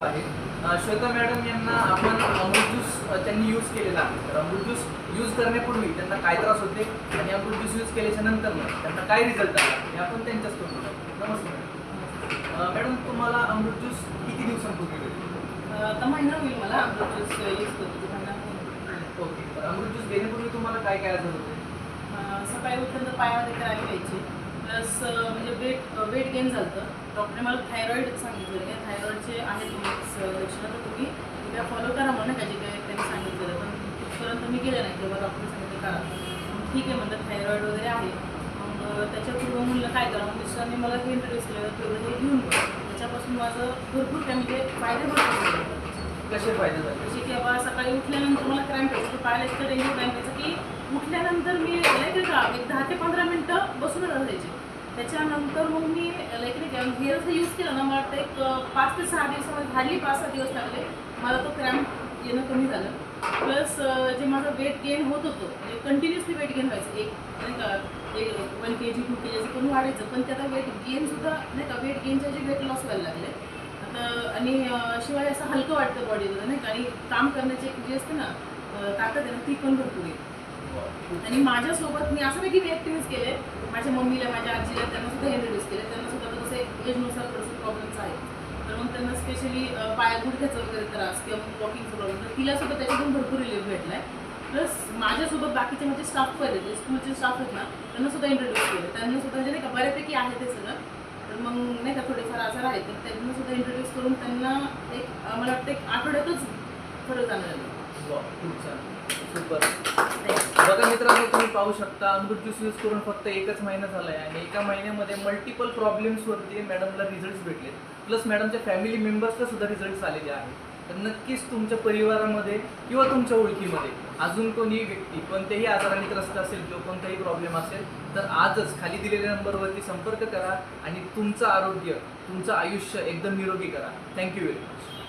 Shweta madam यांना आपण अमृत juice त्यांनी यूज केलेला आहे तर अमृत ज्यूस यूज करण्यापूर्वी त्यांना काय त्रास होते आणि अमृत ज्यूस यूज केल्याच्यानंतर त्यांना काय रिझल्ट आला हे आपण त्यांच्याच बघू. नमस्कार मॅडम. तुम्हाला अमृत ज्यूस किती दिवसांपूर्वी भेटले आता महिना होईल मला अमृत ज्यूस यूज होईल. ओके तर अमृत ज्यूस घेण्यापूर्वी तुम्हाला काय काय आजार होते सकाळी उठल्यानंतर पायामध्ये करायला घ्यायची प्लस म्हणजे वेट वेट गेन झालं. डॉक्टरने मला थायरॉईड सांगितलं थायरॉईडचे आहेत तुम्ही लक्षणं तर तुम्ही त्या फॉलो करा म्हणून का जे काय त्यांनी सांगितलेलं पण तिथपर्यंत मी गेले नाही तेव्हा डॉक्टर सांगितलं करा. मग ठीक आहे म्हणलं थायरॉईड वगैरे आहे. मग अं, त्याच्यापूर्वी म्हणलं काय करा? मग मिस्टरांनी मला हे इंट्रोड्यूस केलं तेवढं हे घेऊन त्याच्यापासून माझं भरपूर काय म्हणजे फायदे भरपूर झाले. कसे फायदे झाले? जसे की बाबा सकाळी उठल्यानंतर मला क्रॅम्प यायचं पाहायला इतकं डेंजर क्रॅम्प यायचं की उठल्यानंतर मी लाईक का एक दहा ते पंधरा मिनटं बसूनच असायचे त्याच्यानंतर मग मी लाईक हे असं यूज केलं ना मला वाटतं एक पाच ते सहा दिवसामध्ये हार्डली पाच सहा दिवस लागले मला तो क्रॅम्प येणं कमी झालं. प्लस जे माझं वेट गेन होत होतं म्हणजे कंटिन्युअसली वेट गेन व्हायचं. एक नाही का एक वन के जी टू के जी असं करून वाढायचं. पण त्याचा वेट गेनसुद्धा नाही का वेट गेनचे जे वेट लॉस व्हायला लागले. आता आणि शिवाय असं हलकं वाटतं बॉडीला नाही का आणि काम करण्याची एक जी असते ना ताकद आहे ना ती पण भरपूर आहे. आणि माझ्यासोबत मी असं नाही की मी एकटीनेच केले माझ्या मम्मीला माझ्या आजीला त्यांना सुद्धा इंट्रोड्यूस केले त्यांना सुद्धा आता एजनुसार थोडंसं प्रॉब्लेम्स आहेत तर मग त्यांना स्पेशली पाया गुडघ्याचा वगैरे त्रास किंवा मग वॉकिंगचा प्रॉब्लेम तर तिला सुद्धा त्याच्यातून भरपूर रिलीफ भेटला आहे प्लस माझ्यासोबत बाकीचे म्हणजे स्टाफ पण आहेत स्कूलचे स्टाफ आहेत ना त्यांना सुद्धा इंट्रोड्यूस केलं. त्यांना सुद्धा म्हणजे नाही का बऱ्यापैकी आहे ते सगळं. तर मग नाही का थोडेफार आजार आहेत तर त्यांना सुद्धा इंट्रोड्यूस करून त्यांना एक मला वाटतं एक आठवड्यातच फरक वा, खूप छान. सुपर बघा मित्रांनो तुम्ही पाहू शकता अमृत ज्यूस यूज करून फक्त एकच महिना झाला आहे आणि एका महिन्यामध्ये मल्टिपल प्रॉब्लेम्सवरती मॅडमला रिझल्ट भेटले प्लस मॅडमच्या फॅमिली मेंबर्सला सुद्धा रिझल्ट आलेले आहेत. तर नक्कीच तुमच्या परिवारामध्ये किंवा तुमच्या ओळखीमध्ये अजून कोणीही व्यक्ती कोणत्याही आजाराने त्रस्त असेल किंवा कोणताही प्रॉब्लेम असेल तर आजच खाली दिलेल्या नंबरवरती संपर्क करा आणि तुमचं आरोग्य तुमचं आयुष्य एकदम निरोगी करा. Thank you very much